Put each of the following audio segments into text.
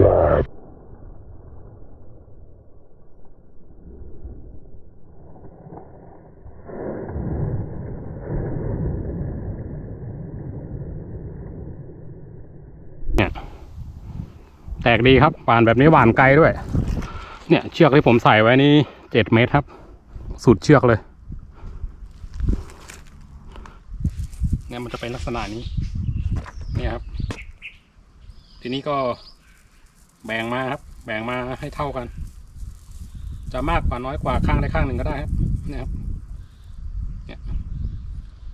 เนี่ยแตกดีครับหวานแบบนี้หวานไกลด้วย เนี่ยเชือกที่ผมใส่ไว้นี่เจ็ดเมตรครับ สุดเชือกเลย เนี่ยมันจะเป็นลักษณะนี้ เนี่ยครับ ทีนี้ก็ แบ่งมาครับ แบ่งมาให้เท่ากัน จะมากกว่าน้อยกว่าข้างใดข้างหนึ่งก็ได้ครับเนี่ยครับเนี่ย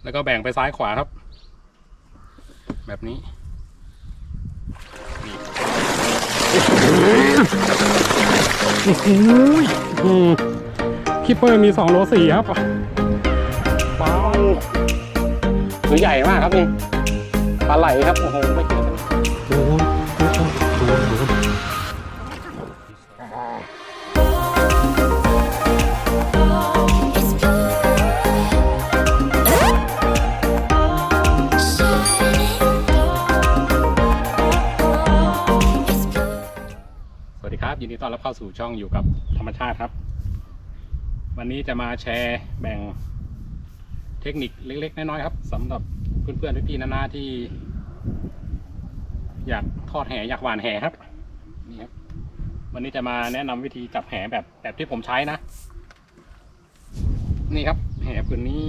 แล้วก็แบ่งไปซ้ายขวาครับ แบบนี้คิปเปอร์มีสองโลสี่ครับว้าวตัวใหญ่มากครับนี่ปลาไหลครับ โอ้โห ไม่เจอ ครับยินดีต้อนรับเข้าสู่ช่องอยู่กับธรรมชาติครับ วันนี้จะมาแชร์แบ่งเทคนิคเล็ก ๆ น้อยๆครับสำหรับเพื่อนๆพี่ๆนานาที่ อยากทอดแหอยากหวานแหครับนี่ครับ วันนี้จะมาแนะนำวิธีจับแหแบบแบบที่ผมใช้นะ นี่ครับ แหผืนนี้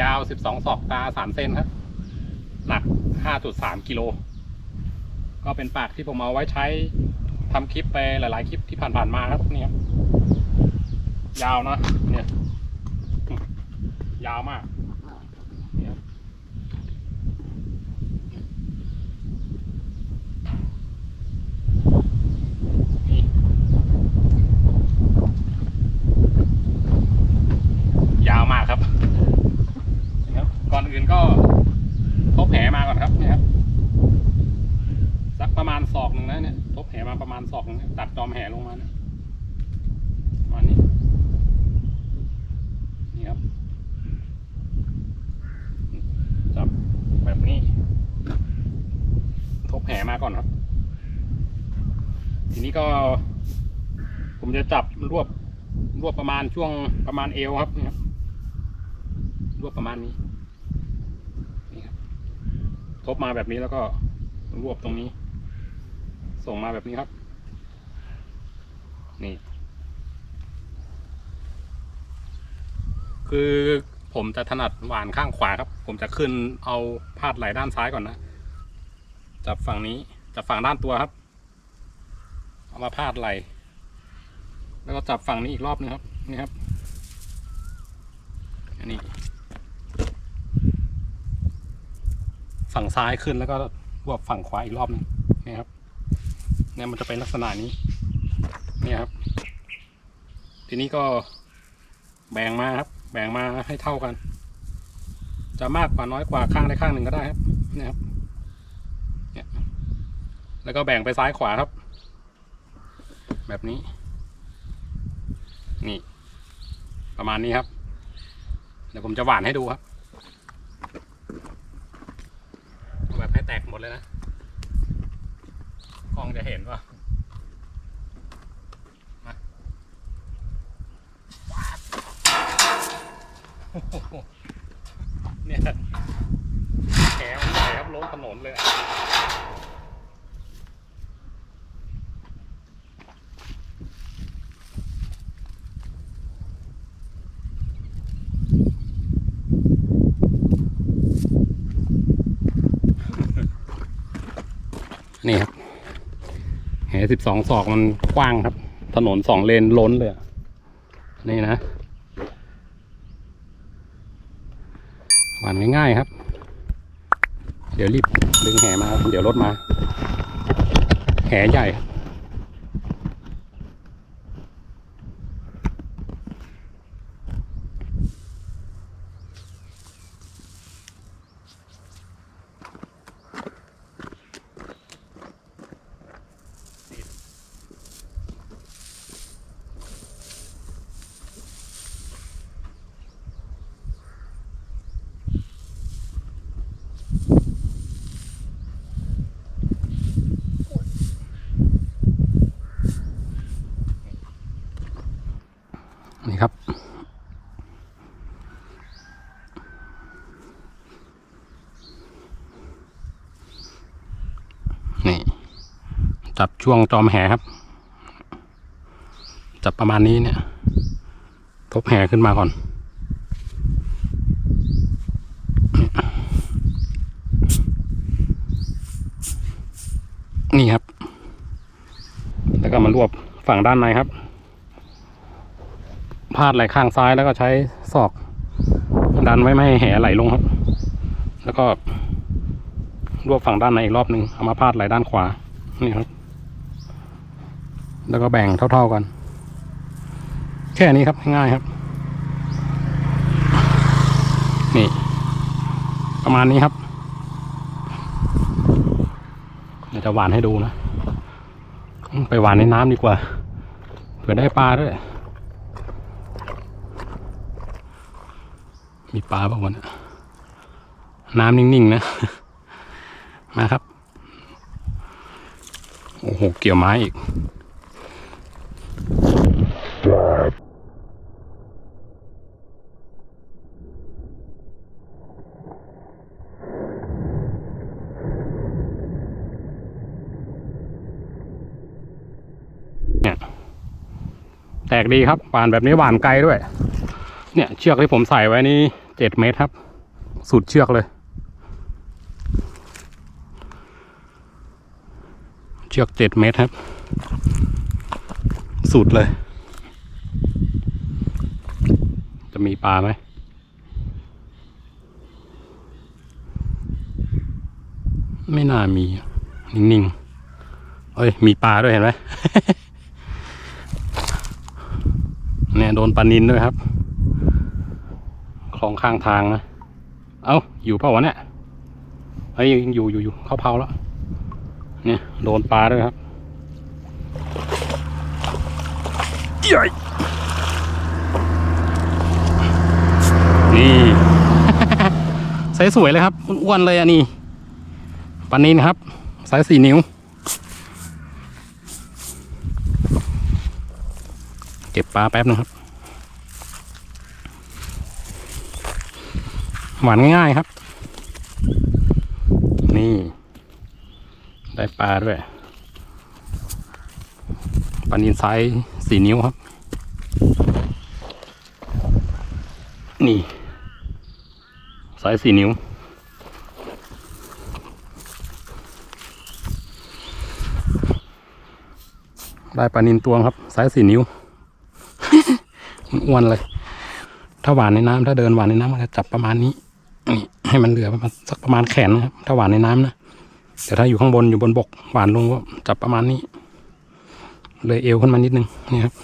ยาว 12 ศอกตา 3 เซนครับ หนัก 5.3 กิโลก็เป็นปากที่ผมเอาไว้ใช้ ทำคลิปไปหลาย ๆ คลิปที่ผ่านๆมาครับเนี่ยยาวนะเนี่ย ยาวมากเนี่ยยาวมากครับนี่ครับก่อนอื่นก็ทบแผลมาก่อนครับเนี่ยครับ ประมาณศอกหนึ่งนะเนี่ยทบแหมาประมาณศอกหนึ่งนะตัดจอมแหลงมาเนี่ยประมาณนี้นี่ครับจับแบบนี้ ทบแหมาก่อนครับ ทีนี้ก็ ผมจะจับรวบรวบประมาณช่วงประมาณเอวครับนี่ครับรวบประมาณนี้นี่ครับ ทบมาแบบนี้แล้วก็รวบตรงนี้ ส่งมาแบบนี้ครับ นี่ คือผมจะถนัดหวานข้างขวาครับ ผมจะขึ้นเอาพาดไหลด้านซ้ายก่อนนะ จับฝั่งนี้ จับฝั่งด้านตัวครับ เอามาพาดไหล แล้วก็จับฝั่งนี้อีกรอบนึงครับ นี่ครับ อันนี้ ฝั่งซ้ายขึ้นแล้วก็รวบฝั่งขวาอีกรอบนึงนี่ครับ เนี่ยมันจะเป็นลักษณะนี้ เนี่ยครับ ทีนี้ก็แบ่งมาครับ แบ่งมาให้เท่ากัน จะมากกว่าน้อยกว่าข้างใดข้างหนึ่งก็ได้ครับเนี่ยครับเนี่ยแล้วก็แบ่งไปซ้ายขวาครับ แบบนี้ นี่ ประมาณนี้ครับ เดี๋ยวผมจะหว่านให้ดูครับ แบบให้แตกหมดเลยนะ กล้องจะเห็นว่ามาโอ้โหเนี่ยแขมันใหญ่ครับล้มถนนเลยอะนี่ครับ แห สิบสองศอกมันกว้างครับ ถนนสองเลนล้นเลยนี่นะหวานง่ายๆครับ เดี๋ยวรีบดึงแหมา เดี๋ยวรถมา แหใหญ่ น จับช่วงจอมแหครับ จับประมาณนี้เนี่ย ทบแหขึ้นมาก่อน นี่ครับ แล้วก็มารวบฝั่งด้านในครับ พาดไหลข้างซ้ายแล้วก็ใช้ศอก ดันไว้ไม่ให้แหไหลลงครับ แล้วก็รวบฝั่งด้านในอีกรอบหนึ่งเอามาพาดไหลด้านขวา นี่ครับ แล้วก็แบ่งเท่า ๆกัน แค่นี้ครับง่ายครับ นี่ ประมาณนี้ครับเดี๋ยวจะหวานให้ดูนะ ไปหวานในน้ำดีกว่า เผื่อได้ปลาด้วย มีปลาบ้างวันน้ำนิ่งๆนะ มาครับ โอ้โห เกี่ยวไม้อีก แตกดีครับหวานแบบนี้หวานไกลด้วย เนี่ยเชือกที่ผมใส่ไว้นี่เจ็ดเมตรครับ สุดเชือกเลย เชือกเจ็ดเมตรครับ สุดเลย จะมีปลาไหมไม่น่ามี นิ่งๆเอ้ย มีปลาด้วยเห็นไหม เนี่ยโดนปลานินด้วยครับ คลองข้างทางนะ เอ้า อยู่เปล่าวะเนี่ยเฮ้ยยังอยู่อยู่อยู่เข้าเผาแล้ว เนี่ยโดนปลาด้วยครับใหญ่นี่ไซส์สวยเลยครับอ้วนๆเลยอะนี่ปลานินครับไซส์สี่นิ้ว เก็บปลาแป๊บนึงครับ หวานง่ายๆครับ นี่ ได้ปลาด้วยปลานินไซส์สี่นิ้วครับ นี่ไซส์สี่นิ้วได้ปลานินตวงครับไซส์สี่นิ้ว อ้วนเลย ถ้าหวานในน้ำถ้าเดินหวานในน้ำมันจะจับประมาณนี้นี่ให้มันเหลือประมาณสักประมาณแขนนะครับถ้าหวานในน้ำนะแต่ถ้าอยู่ข้างบนอยู่บนบกหวานลงก็จับประมาณนี้ เลยเอวขึ้นมานิดนึงนี่ครับ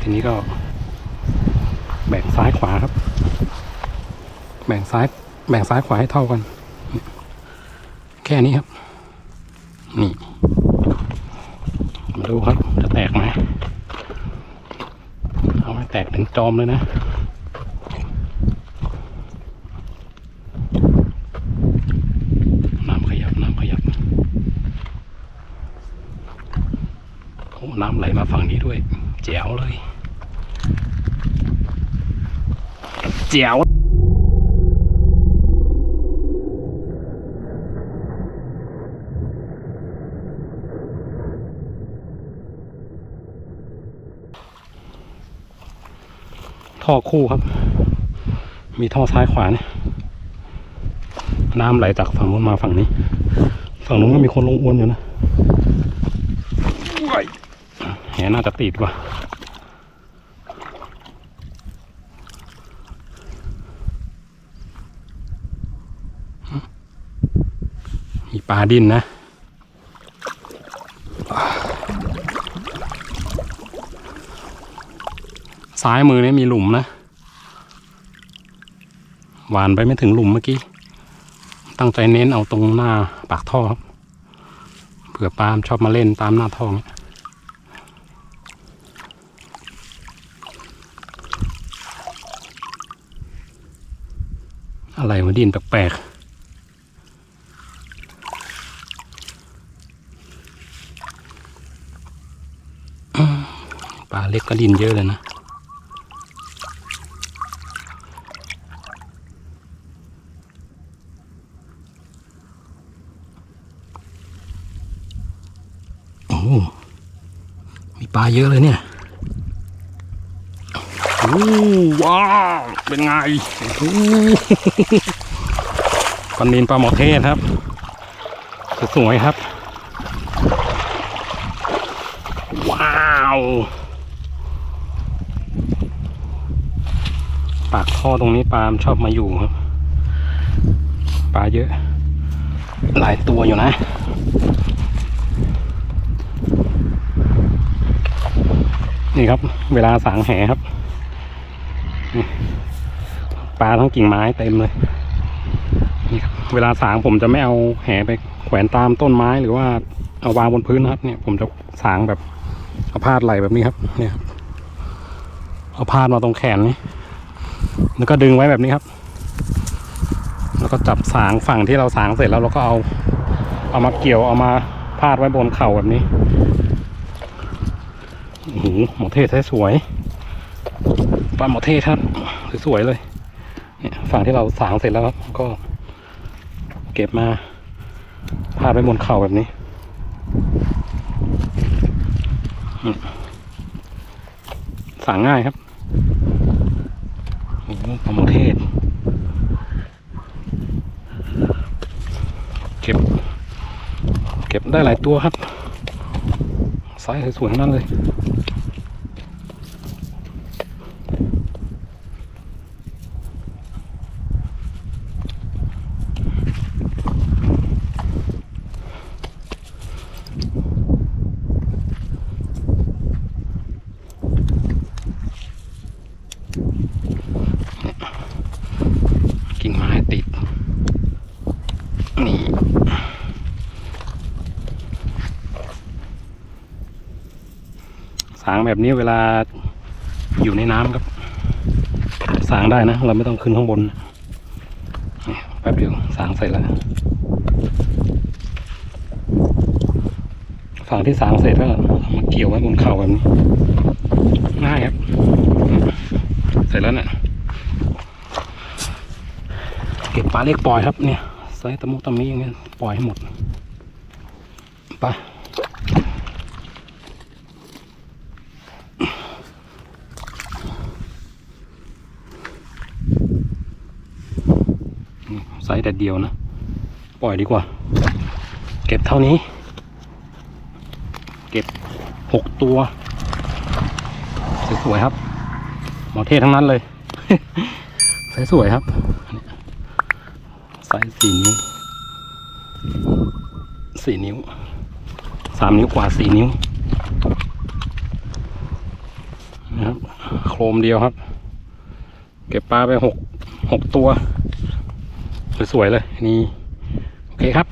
ทีนี้ก็ แบ่งซ้ายขวาครับ แบ่งซ้าย แบ่งซ้ายขวาให้เท่ากัน แค่นี้ครับ นี่มาดูครับ จะแตกไหมเอาให้แตกถึงจอมเลยนะน้ำขยับน้ำขยับโอ้น้ำไหลมาฝั่งนี้ด้วย แจ๋วเลย แจ๋วท่อคู่ครับ มีท่อซ้ายขวาเนี่ยน้ำไหลจากฝั่งนู้นมาฝั่งนี้ ฝั่งนู้นก็มีคนลงอวนอยู่นะว้ายแหน่าจะติดว่ะ มีปลาดิ้นนะ ซ้ายมือเนี่ยมีหลุมนะ หวานไปไม่ถึงหลุมเมื่อกี้ ตั้งใจเน้นเอาตรงหน้าปากท่อครับเผื่อปลามชอบมาเล่นตามหน้าท่อเนี่ยอะไรมาดินแปลกาเล็กก็ดินเยอะเลยนะ โอ้โหมีปลาเยอะเลยเนี่ยโอ้ว้าว เป็นไงโอ้ปลานินปลาหมอเทศครับ สวยๆครับ ว้าว ปากท่อตรงนี้ปลามชอบมาอยู่ครับปลาเยอะ หลายตัวอยู่นะนี่ครับ เวลาสางแหครับนี่ปลาทั้งกิ่งไม้เต็มเลยนี่ครับเวลาสางผมจะไม่เอาแหไปแขวนตามต้นไม้หรือว่าเอาวางบนพื้นนะครับ เนี่ยผมจะสางแบบเอาพาดไหลแบบนี้ครับ เนี่ยครับเอาพาดมาตรงแขนนี่ แล้วก็ดึงไว้แบบนี้ครับ แล้วก็จับสางฝั่งที่เราสางเสร็จแล้วเราก็เอา เอามาเกี่ยวเอามาพาดไว้บนเข่าแบบนี้โอ้โหหมอเทศใช้สวยปลาหมอเทศครับสวยๆเลยเนี่ยฝั่งที่เราสางเสร็จแล้วครับ ก็ เก็บมาพาดไว้บนเข่าแบบนี้สางง่ายครับ โอ้โหปลาหมอเทศเก็บ เก็บได้หลายตัวครับไซส์สวยๆทั้งนั้นเลย กิ่งไม้ติด นี่ สางแบบนี้เวลาอยู่ในน้ำครับ สางได้นะ เราไม่ต้องขึ้นข้างบนแป๊บเดียวสางเสร็จแล้วฝั่งที่สางเสร็จก็เอามาเกี่ยวไว้บนเข่าแบบนี้ง่ายครับ เสร็จแล้วเนี่ยเก็บปลาเล็กปล่อยครับเนี่ยไซส์ตะมุตะมีอย่างเงี้ยปล่อยให้หมดไป ไซส์แต่เดียวนะ ปล่อยดีกว่า เก็บเท่านี้ เก็บหกตัว สวยๆครับ หมอเทศทั้งนั้นเลยสวยๆครับไซส์สี่นิ้วสี่นิ้วสามนิ้วกว่าสี่นิ้วนะครับ โครมเดียวครับ เก็บปลาไปหกหกตัว สวยๆเลยนี่ โอเคครับ